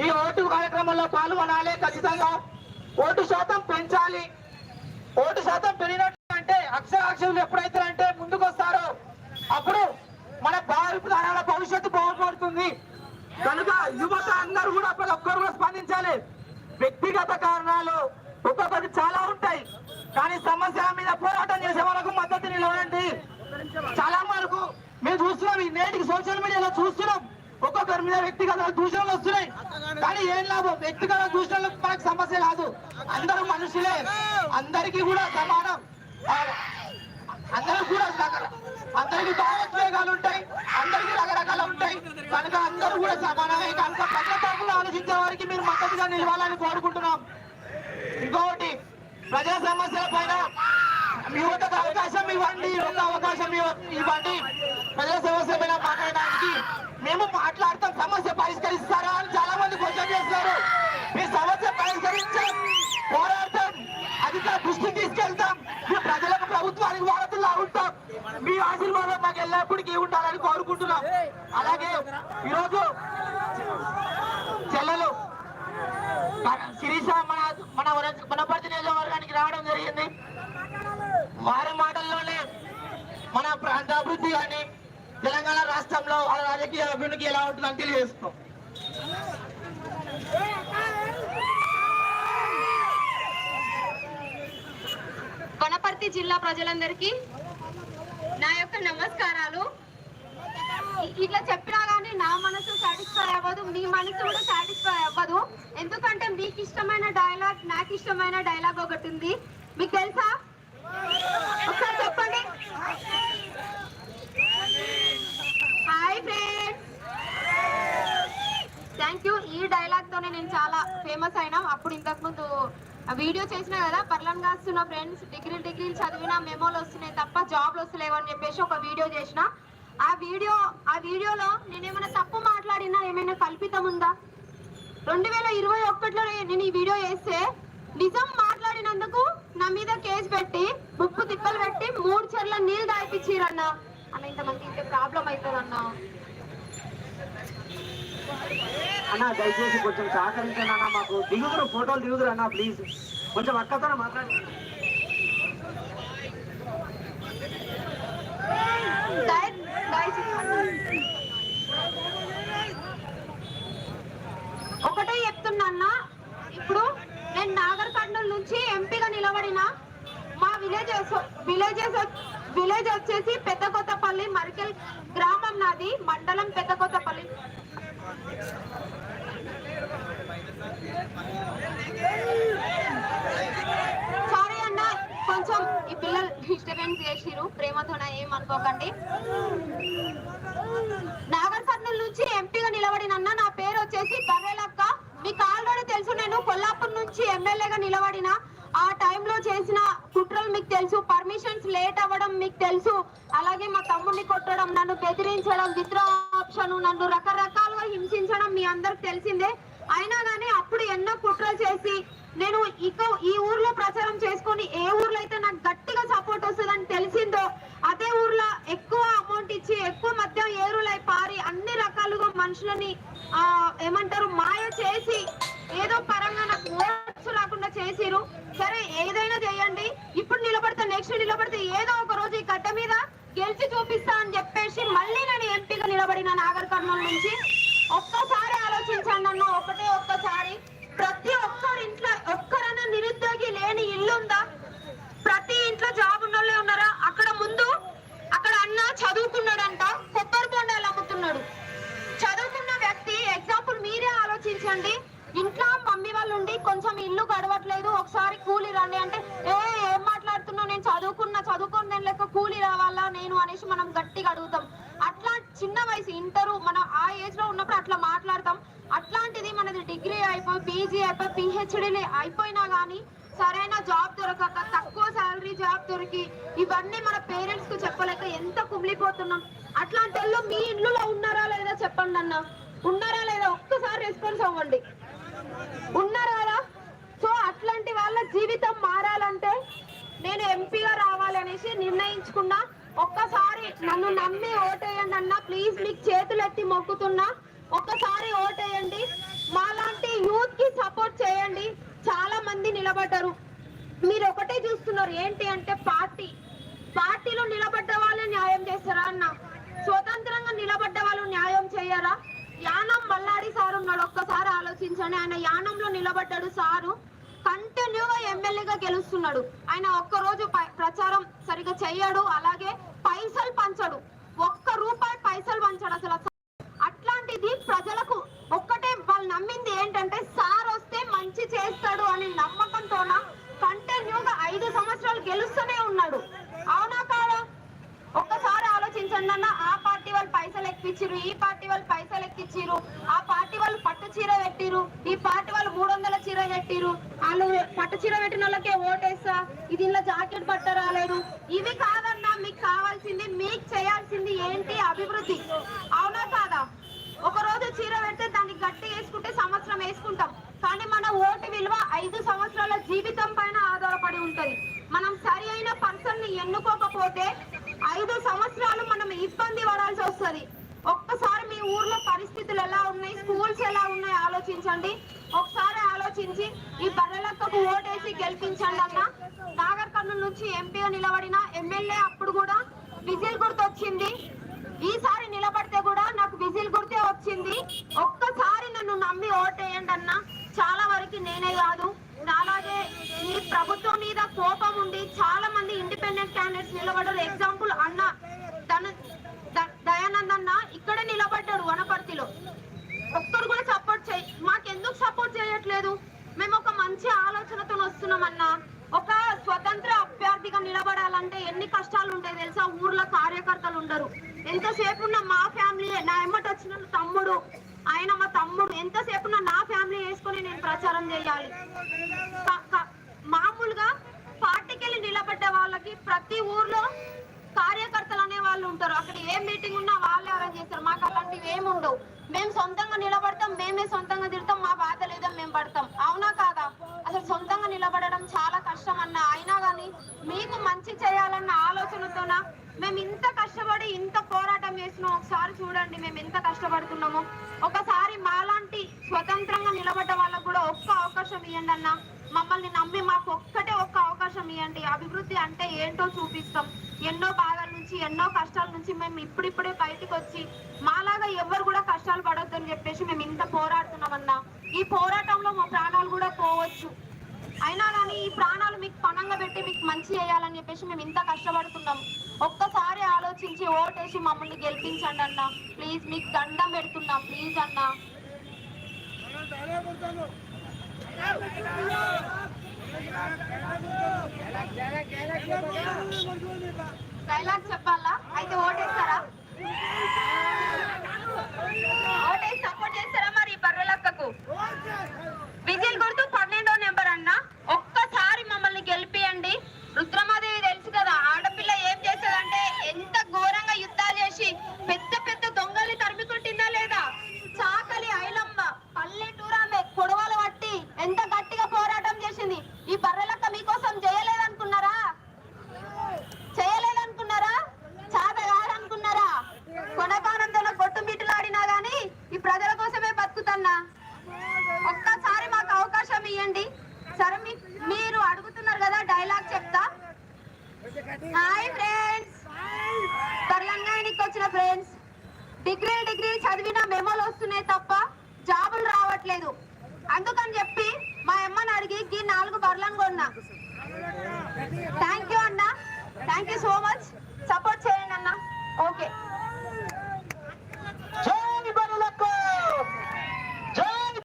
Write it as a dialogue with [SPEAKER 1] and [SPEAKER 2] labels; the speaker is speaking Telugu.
[SPEAKER 1] ఈ ఓటు కార్యక్రమంలో పాల్గొనాలి ఖచ్చితంగా ఓటు శాతం పెంచాలి. ఓటు శాతం పెరిగినట్టు అంటే అక్షరాక్షరులు ఎప్పుడైతే అంటే ముందుకు వస్తారో అప్పుడు మన భారత తరాల భవిష్యత్తు బాగుపడుతుంది. కనుక యువత అందరూ కూడా ప్రతి ఒక్కరు కూడా స్పందించాలి. వ్యక్తిగత కారణాలు ఒక్కొక్కటి చాలా ఉంటాయి. కానీ సమస్యల మీద పోరాటం చేసే వాళ్ళకు మద్దతు నిలవండి చాలా వరకు మేము చూస్తున్నాం ఈ నేటికి సోషల్ మీడియాలో చూస్తున్నాం. ఒక్కొక్కరి మీద వ్యక్తిగత దూషణలు వస్తున్నాయి. కానీ ఏం లాభం? వ్యక్తిగత దూషణలకు మనకు సమస్య కాదు. అందరూ మనుషులే. అందరికీ కూడా సమానం. అందరూ కూడా రకర- అందరికీ భావోద్వేగాలు ఉంటాయి. అందరికీ రకరకాలు ఉంటాయి. కనుక అందరూ కూడా సమానమే. కనుక ప్రజల తరఫున ఆలోచించే వారికి మీరు మద్దతుగా నిలవాలని కోరుకుంటున్నాం. ఇంకొకటి ప్రజా సమస్యల పైన యువతకు అవకాశం ఇవ్వండి. ఒక అవకాశం ఇవ్వండి. ప్రజా సమస్య పైన మాట్లాడడానికి మేము మాట్లాడతాం సమస్య పరిష్కరిస్తారా అని చాలా మంది క్వశ్చన్ చేస్తారు మీ సమస్య పరిష్కరించాం పోరాడతాం అధికార దృష్టికి తీసుకెళ్తాం మీ ప్రజలకు ప్రభుత్వానికి వారతుల్లా ఉంటాం. మీ ఆశీర్వాదం మాకు ఎల్లప్పటికీ ఉండాలని కోరుకుంటున్నాం. అలాగే ఈరోజు చెల్లెలు శిరీష మన మన వర- వనపర్తి నియోజకవర్గానికి రావడం జరిగింది. వారి మాటల్లోనే మన ప్రాంత అభివృద్ధి కానీ తెలంగాణ రాష్ట్రంలో వాళ్ళ రాజకీయ ఎలా ఉంటుందని తెలియజేస్తాం.
[SPEAKER 2] వనపర్తి జిల్లా ప్రజలందరికీ నా యొక్క నమస్కారాలు. ఇట్లా చెప్పినా గానీ నా మనసు సాటిస్ఫై అవ్వదు మీ మనసు కూడా సాటిస్ఫై అవ్వదు. ఎందుకంటే మీకు ఇష్టమైన డైలాగ్ నాకు ఇష్టమైన డైలాగ్ ఒకటి ఉంది. మీకు తెలుసా? ఒకసారి చెప్పండి. Hi friends thank you. ఈ డైలాగ్ తోనే నేను చాలా ఫేమస్ అయినా. అప్పుడు ఇంతకు ముందు వీడియో చేసిన కదా పర్లం కాస్తున్న ఫ్రెండ్స్ డిగ్రీ డిగ్రీలు చదివిన మెమోలు వస్తున్నాయి తప్ప జాబ్లు వస్తలేవు అని చెప్పేసి ఒక వీడియో చేసిన. ఆ వీడియో ఆ వీడియోలో నేను ఏమైనా తప్పు మాట్లాడినా ఏమైనా కల్పితం ఉందా? రెండు వేల ఇరవై ఒకటిలో నేను ఈ వీడియో చేస్తే నిజం మాట్లాడినందుకు నా మీద కేసు పెట్టి ముప్పు తిప్పలు పెట్టి మూడు చెర్ల నీళ్ళు దాయిపించిరన్నా అన్న ఇంతమంది ఇంత ప్రాబ్లం అవుతుందన్నా.
[SPEAKER 3] అన్న దయచేసి కొంచెం సహకరించండి అన్న మాకు దిగుదురు ఫోటోలు దిగుదురు అన్న ప్లీజ్. కొంచెం అక్కతో మాట్లాడి
[SPEAKER 2] ఒకటే చెప్తున్నా అన్న ఇప్పుడు నేను నాగర్ కర్నూలు నుంచి ఎంపీగా నిలబడిన మా విలేజెస్ విలేజెస్ విలేజ్ వచ్చేసి పెద్ద కొత్తపల్లి మరికెల్ గ్రామం నాది మండలం పెద్ద కొత్తపల్లి సారీ అన్న కొంచెం ఈ పిల్లలు డిస్టర్బెన్స్ చేసిరు ప్రేమతోన ఏం అనుకోకండి. నాగర్ కర్నూలు నుంచి ఎంపీగా నిలబడినన్న నా పేరు వచ్చేసి బర్రెలక్క. మీకు ఆల్రెడీ తెలుసు నేను కొల్లాపూర్ నుంచి ఎమ్మెల్యేగా నిలబడిన. ఆ టైంలో చేసిన కుట్రలు మీకు తెలుసు పర్మిషన్స్ లేట్ అవ్వడం మీకు తెలుసు. అలాగే మా తమ్ముడిని కొట్టడం నన్ను బెదిరించడం విత్డ్రా ఆప్షన్ నన్ను రకరకాల అందరికి తెలిసిందే. అయినా కానీ అప్పుడు ఎన్నో కుట్రలు చేసి నేను ఇక ఈ ఊర్లో ప్రచారం చేసుకొని ఏ ఊర్లో అయితే నాకు గట్టిగా సపోర్ట్ వస్తుందని తెలిసిందో అదే ఊర్లో ఎక్కువ అమౌంట్ ఇచ్చి ఎక్కువ మద్యం ఏరులై పారి అన్ని రకాలుగా మనుషులని ఆ ఏమంటారు మాయ చేసి ఏదో పరంగా నాకు ఓట్స్ రాకుండా చేసిరు సరే ఏదైనా చేయండి. ఇప్పుడు నిలబడితే నెక్స్ట్ నిలబడితే ఏదో ఒక రోజు ఈ గడ్డ మీద గెలిచి చూపిస్తా అని చెప్పేసి మళ్ళీ నేను ఎంపీగా నిలబడిన నాగర్ కర్నూలు నుంచి. ఒక్కసారి ఆలోచించండి అన్న ఒకటే ఒక్కసారి. ప్రతి ఒక్కరి ఇంట్లో ఒక్కరన్నా నిరుద్యోగి లేని ఇల్లు ఉందా ప్రతి ఇంట్లో జాబ్ ఉన్నోళ్ళే ఉన్నారా? అక్కడ ముందు అక్కడ అన్న చదువుకున్నాడంట కొబ్బరి బొండాలు అమ్ముతున్నాడు. చదువుకున్న వ్యక్తి ఎగ్జాంపుల్ మీరే ఆలోచించండి. ఇంట్లో మమ్మీ వాళ్ళు ఉండి కొంచెం ఇల్లు గడవట్లేదు ఒకసారి కూలి రండి అంటే ఏ ఏం మాట్లాడుతున్నావు? నేను చదువుకున్నా చదువుకున్న దాని లెక్క కూలి రావాలా నేను అనేసి మనం గట్టిగా అడుగుతాం. చిన్న వయసు ఇంటరు మనం ఆ ఏజ్లో ఉన్నప్పుడు అట్లా మాట్లాడతాం. అట్లాంటిది మనది డిగ్రీ అయిపోయి పీజీ అయిపోయి పిహెచ్డీ అయిపోయినా గానీ సరైన జాబ్ దొరకక తక్కువ సాలరీ జాబ్ దొరికి ఇవన్నీ మన పేరెంట్స్కు చెప్పలేక ఎంత కుమిలిపోతున్నాం. అట్లాంటి వాళ్ళు మీ ఇండ్లలో ఉన్నారా లేదా చెప్పండి అన్న. ఉన్నారా లేదా? ఒక్కసారి రెస్పాన్స్ అవ్వండి. ఉన్నారా సో అట్లాంటి వాళ్ళ జీవితం మారాలంటే నేను ఎంపీగా రావాలనేసి నిర్ణయించుకున్నా. ఒక్కసారి నన్ను నమ్మి ఓటేయండి అన్న ప్లీజ్ మీకు చేతులు ఎత్తి మొక్కుతున్నా. ఒక్కసారి ఓటేయండి. మాలాంటి యూత్కి సపోర్ట్ చేయండి. చాలా మంది నిలబడ్డరు. మీరు ఒకటే చూస్తున్నారు ఏంటి అంటే పార్టీ. పార్టీలో నిలబడ్డ వాళ్ళు న్యాయం చేస్తారా అన్న? స్వతంత్రంగా నిలబడ్డ వాళ్ళు న్యాయం చేయరా? యానం మల్లాడి సార్ ఉన్నాడు ఒక్కసారి ఆలోచించండి. ఆయన యానంలో నిలబడ్డాడు సారు. కంటిన్యూగా ఎమ్మెల్యేగా గెలుస్తున్నాడు. ఆయన ఒక్క రోజు ప్రచారం సరిగా చెయ్యడు అలాగే పైసలు పంచడు. ఒక్క రూపాయి పైసలు పంచడు అసలు. అట్లాంటిది ప్రజలకు ఒక్కటే వాళ్ళు నమ్మింది ఏంటంటే సార్ వస్తే మంచి చేస్తాడు అని నమ్మకంతోన కంటిన్యూగా ఐదు సంవత్సరాలు గెలుస్తూనే ఉన్నాడు అవునా కాదా ఒక్కసారి ఆలోచించండి అన్న ఆ పార్టీ వాళ్ళు పైసలు ఎక్కిచ్చిరు ఈ పార్టీ వాళ్ళు పైసలు ఎక్కిచ్చిరు ఆ పార్టీ వాళ్ళు పట్టు చీర పెట్టిరు ఈ పార్టీ వాళ్ళు మూడు వందల చీర పెట్టిరు వాళ్ళు పట్టు చీర పెట్టిన వాళ్ళకే ఓటేస్తా. ఇది ఇలా జాకెట్ పట్ట రాలేదు. ఇవి కాదన్నా మీకు కావాల్సింది మీకు చేయాల్సింది ఏంటి అభివృద్ధి? అవునా కాదా? ఒక రోజు చీర పెడితే దాన్ని గట్టి వేసుకుంటే సంవత్సరం వేసుకుంటాం. కానీ మన ఓటు విలువ ఐదు సంవత్సరాల జీవితం పైన ఆధారపడి ఉంటది. మనం సరి అయిన పర్సన్ని ఎన్నుకోకపోతే ఐదు సంవత్సరాలు మనం ఇబ్బంది పడాల్సి వస్తుంది. ఒక్కసారి మీ ఊర్లో పరిస్థితులు ఎలా ఉన్నాయి? స్కూల్స్ ఎలా ఉన్నాయి? ఆలోచించండి. ఒకసారి ఆలోచించి ఈ బర్రెలక్కకు ఓటేసి గెలిపించండి అన్న. నాగర్ కర్నూలు నుంచి ఎంపీగా నిలబడిన ఎమ్మెల్యే అప్పుడు కూడా విజిల్ గుర్తొచ్చింది. ఈసారి నిలబడితే కూడా నాకు విజిల్ గుర్తే వచ్చింది. ఒక్కసారి నన్ను నమ్మి ఓటేయండి అన్న. చాలా వరకు నేనే కాదు. అలాగే ఈ ప్రభుత్వం మీద కోపం ఉండి చాలా మంది ఇండిపెండెంట్ క్యాండిడేట్స్ నిలబడరు ఎగ్జాంపుల్ అన్న ధన ద- దయానంద్ అన్న ఇక్కడే నిలబడ్డాడు వనపర్తిలో ఒక్కరు కూడా సపోర్ట్ చేయి మాకెందుకు సపోర్ట్ చేయట్లేదు మేము ఒక మంచి ఆలోచనతో వస్తున్నామన్నా ఒక స్వతంత్ర అభ్యర్థిగా నిలబడాలంటే ఎన్ని కష్టాలు ఉంటాయి తెలుసా ఊర్లో కార్యకర్తలు ఉండరు ఎంతసేపు ఉన్న మా ఫ్యామిలీ నా ఎమ్మట వచ్చిన తమ్ముడు ఆయన మా తమ్ముడు ఎంతసేపు నా ఫ్యామిలీ వేసుకొని నేను ప్రచారం చేయాలి. మామూలుగా పార్టీకి వెళ్ళి నిలబడ్డ వాళ్ళకి ప్రతి ఊర్లో కార్యకర్తలు అనే వాళ్ళు ఉంటారు. అక్కడ ఏ మీటింగ్ ఉన్నా వాళ్ళే అరేంజ్ చేస్తారు. మాకు అలాంటివి ఏమి ఉండవు. మేము సొంతంగా నిలబడతాం మేమే సొంతంగా తిడతాం మా బాధ లేదా మేము పడతాం. అవునా కాదా? అసలు సొంతంగా నిలబడడం చాలా కష్టం అన్న. అయినా కానీ మీకు మంచి చేయాలన్న ఆలోచనతోనా మేము ఇంత కష్టపడి ఇంత పోరాటం చేసినాం. ఒకసారి చూడండి మేము ఎంత కష్టపడుతున్నామో. ఒకసారి మాలాంటి స్వతంత్రంగా నిలబడ్డ వాళ్ళకు కూడా ఒక్క అవకాశం ఇవ్వండి అన్న. మమ్మల్ని నమ్మి మాకు ఒక్కటే ఒక్క అవకాశం ఇవ్వండి అభివృద్ధి అంటే ఏంటో చూపిస్తాం. ఎన్నో బాధల నుంచి ఎన్నో కష్టాల నుంచి మేము ఇప్పుడిప్పుడే బయటకు వచ్చి మాలాగా ఎవరు కూడా కష్టాలు పడొద్దు అని చెప్పేసి మేము ఇంత పోరాడుతున్నామన్నా. ఈ పోరాటంలో మా ప్రాణాలు కూడా పోవచ్చు. అయినా ఈ ప్రాణాలు మీకు పణంగా పెట్టి మీకు మంచి చేయాలని చెప్పేసి మేము ఇంత కష్టపడుతున్నాం. ఒక్కసారి ఆలోచించి ఓటేసి మమ్మల్ని గెలిపించండి అన్న. ప్లీజ్ మీకు దండం పెడుతున్నా ప్లీజ్ అన్న. డైలాగ్ చెప్పాలా? అయితే ఓటేస్తారా? రావట్లేదు అందుకని చెప్పి మా అమ్మని అడిగి ఈ నాలుగు బర్లను కొన్నా. థ్యాంక్ యూ అన్న. Thank you so much support చేయండి అన్న. ఓకే